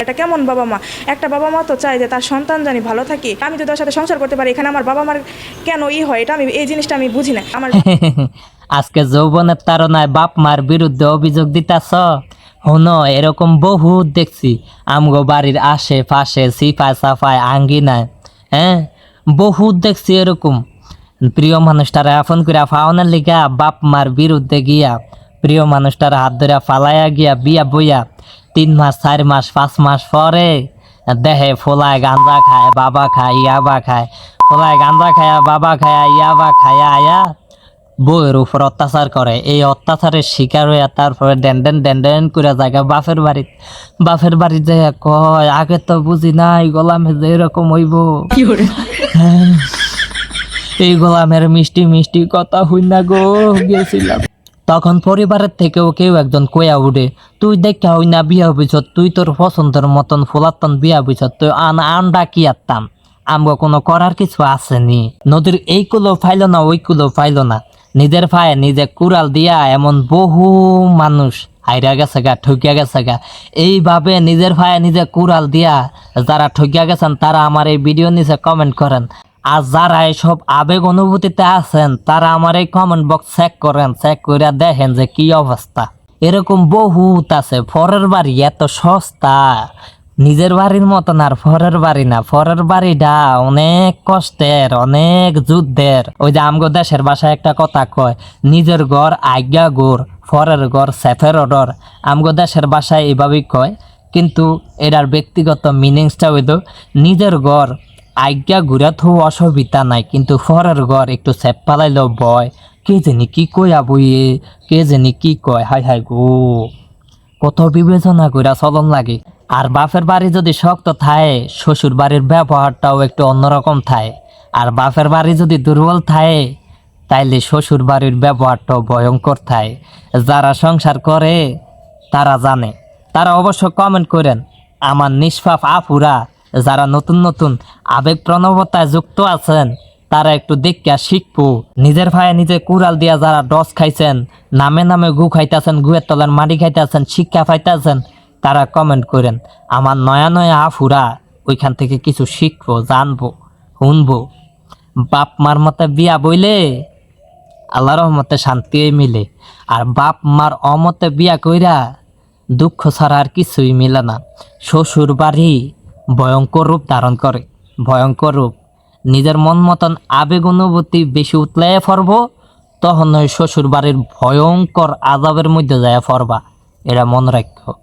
এটা কেমন বাবা মা? একটা বাবা মা তো চায় যে তার সন্তান জানি ভালো থাকে। আমি যদি ওর সাথে সংসার করতে পারি, এখানে আমার বাবা মার কেন ই হয়? এটা আমি, এই জিনিসটা আমি বুঝি না। আমার আজকে যৌবনের তারনায় বাপ মার বিরুদ্ধে অভিযোগ দিতাছ? হন, এরকম বহুত দেখছি। আমগো বাড়ির আশে পাশে সিফায় সাফায় আঙ্গিনায় হ্যাঁ? বহুত দেখছি এরকম। প্রিয় মানুষটারা ফোন করিয়া ফাওনের লিগা বাপ মার বিরুদ্ধে গিয়া, প্রিয় মানুষটার হাত ধরে ফালাইয়া গিয়া, বিয়া বইয়া তিন মাস চার মাস পাঁচ মাস পরে দেহে ফোলায় গাঁজা খায় বাবা খায় ইয়াবা খায়। ফোলায় গাঁজা খায়া বাবা খায়া ইয়াবা খায়া আয়া বউয়ের উপর অত্যাচার করে। এই অত্যাচারের শিকার হইয়া তারপরে ডেন ডেন ডেন ডেন করে জায়গা বাপের বাড়ি বাপের বাড়ি যাইয়া কয় আগে তো বুঝি নাই গোলামে যে এরকম হইব। হ্যাঁ। এই গোলামের মিষ্টি মিষ্টি কথা হই না গো গেছিলাম। তখন পরিবারের থেকেও কেউ একজন কয়া উঠে, তুই দেখা হই না বিয়া হইছ তুই তোর পছন্দের মতন ফুলাতন বিয়া হইছ তুই আন, আন্ডা কি আত্তাম? আমগো কোনো করার কিছু আসেনি নদীর এই কুলো ফাইল না, ওই কুলো ফাইল না। নিজের পায়ে নিজে কুড়াল দিয়া এমন বহু মানুষ হাইরা গেছে গা, ঠকিয়া গেছে গা। এইভাবে নিজের পায়ে নিজে কুড়াল দিয়া যারা ঠকিয়া গেছেন, তারা আমার এই ভিডিও নিচে কমেন্ট করেন। আর যারা এইসব আবেগ অনুভূতিতে আছেন, তারা আমার এই কমেন্ট বক্স চেক করেন চেক করে দেখেন যে কি অবস্থা। এরকম বহুত আছে, ফরের বাড়ি এত সস্তা। নিজের বাড়ির মতন আর ফরের বাড়ি না। ফরের বাড়িটা অনেক কষ্টের, অনেক যুদ্ধের। ওই যে আমগো দেশের বাসায় একটা কথা কয়, নিজের ঘর আজ্ঞা গোর, ফরের ঘর সেফের অর্ডর আমগো দেশের বাসায় এভাবেই কয়। কিন্তু এটার ব্যক্তিগত মিনিংসটা হইল নিজের ঘর আজ্ঞা ঘুরা থো অসুবিধা নাই, কিন্তু ফরের ঘর একটু সেপ পালাইলেও বয়। কে জানি কি কয় বইয়ে কে জানি কি কয়, হাই হাই গো। কত বিবেচনা কইরা চলন লাগে। আর বাপের বাড়ি যদি শক্ত থাকে শ্বশুর বাড়ির ব্যবহারটাও একটু অন্যরকম থাকে আর বাপের বাড়ি যদি দুর্বল থাকে তাইলে শ্বশুর বাড়ির ব্যবহারটাও ভয়ঙ্কর থাকে যারা সংসার করে, তারা জানে। তারা অবশ্য কমেন্ট করেন, আমার নিষ্পাপ আপুরা যারা নতুন নতুন আবেগ প্রণবতায় যুক্ত আছেন, তারা একটু দেখিয়া শিখব। নিজের ভাইয়ে নিজে কুড়াল দিয়া যারা ডস খাইছেন, নামে নামে গু খাইতেছেন, গুয়ের তলার মাটি খাইতেছেন, শিক্ষা পাইতেছেন, তারা কমেন্ট করেন, আমার নয়া নয়া আফুরা, ওইখান থেকে কিছু শিখব, জানব শুনব বাপ মার মতে বিয়া বইলে আল্লাহ রহমতে শান্তি মিলে। আর বাপ মার অমতে বিয়া কইরা, দুঃখ ছাড়া আর কিছুই মিলে না। শ্বশুর বাড়ি ভয়ঙ্কর রূপ ধারণ করে। ভয়ঙ্কর রূপ। নিজের মন মতন আবেগ অনুভূতি বেশি উতলাইয়া ফরব তখন ওই শ্বশুর বাড়ির ভয়ঙ্কর আজাবের মধ্যে যায় ফরবা। এরা মনে রাখো।